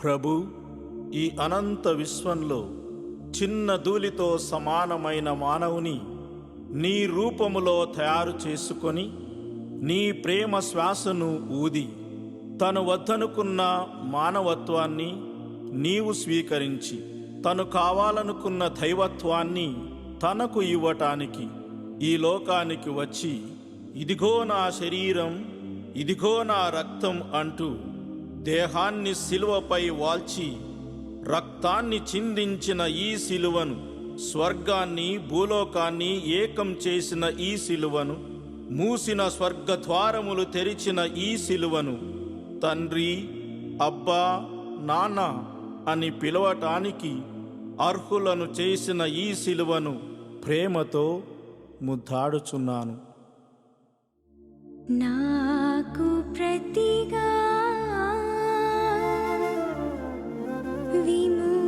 ప్రభు ఈ అనంత విశ్వంలో చిన్న ధూళితో సమానమైన మానవుని నీ రూపములో తయారు చేసుకొని నీ ప్రేమ శ్వాసను ఊది తను వద్దనుకున్న మానవత్వాన్ని నీవు స్వీకరించి తను కావాలనుకున్న దైవత్వాన్ని తనకు ఇవ్వటానికి ఈ లోకానికి వచ్చి ఇదిగో నా శరీరం ఇదిగో నా రక్తం అంటూ దేహాన్ని శిలువపై వాల్చి రక్తాన్ని చిందించిన ఈ శిలువను స్వర్గాన్ని భూలోకాన్ని ఏకం చేసిన ఈ శిలువను మూసిన స్వర్గద్వారములు తెరిచిన ఈ శిలువను తండ్రి అబ్బా నాన్న అని పిలవటానికి అర్హులను చేసిన ఈ శిలువను ప్రేమతో ముద్దాడుచున్నాను. నాకు ప్రతిగా the moon.